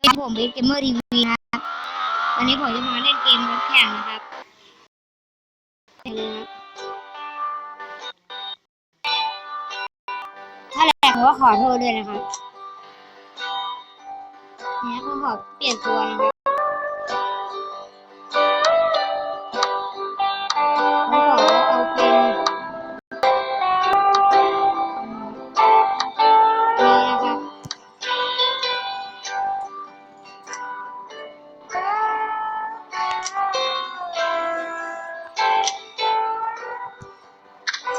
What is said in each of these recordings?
เป็นผมเป็นเกมเมอร์รีวิวนะครับวันนี้ผมจะมาเล่นเกมรถแข่งนะครับไปเลยครับถ้าแหลกผมก็ขอโทษด้วยนะครับเนี่ยผมขอเปลี่ยนตัวนะครับ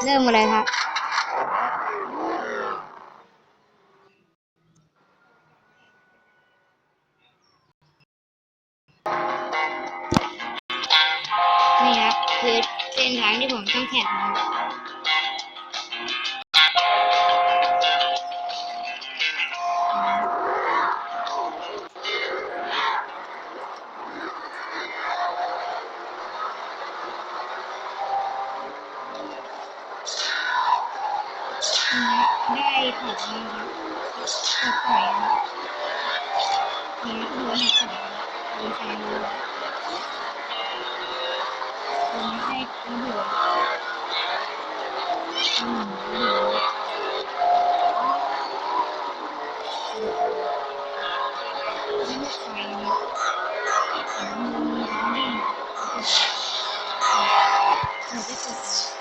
เริ่มมาเลยครับ นี่ครับ คือเส้นทางที่ผมต้องแข่งนะครับ ได้ของมาครับปล่อยครับนี่ครับโดนหักของดีใจเลยผมไม่ได้กระโดดอืมอืมไม่ได้ใครนะผมมีน้ำดิ้นผมจะกดได้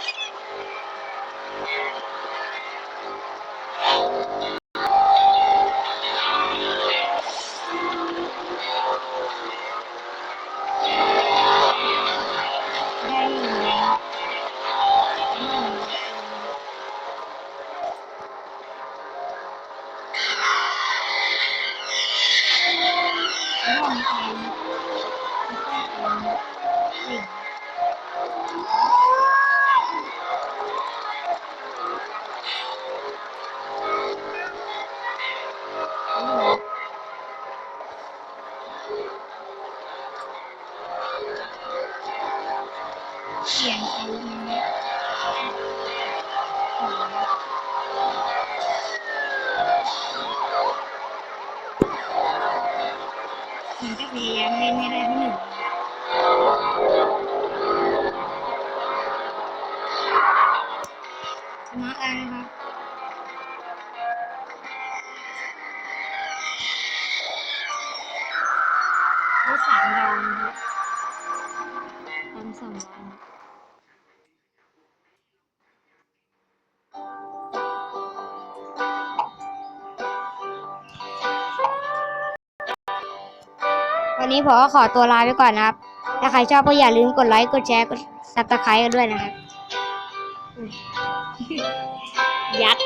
แล้วมีการแล้วก็การสิ่งโอ้โหเขียนเอามาโอ้โห ผมก็พยายามเล่นให้ได้ที่หนึ่งชนะแล้นะครับสามดาวนะครับตอนสองดาว วันนี้ผมก็ขอตัวลาไปก่อนนะครับ ถ้าใครชอบก็อย่าลืมกดไลค์กดแชร์กดซับสไครต์กันด้วยนะครับ ยัด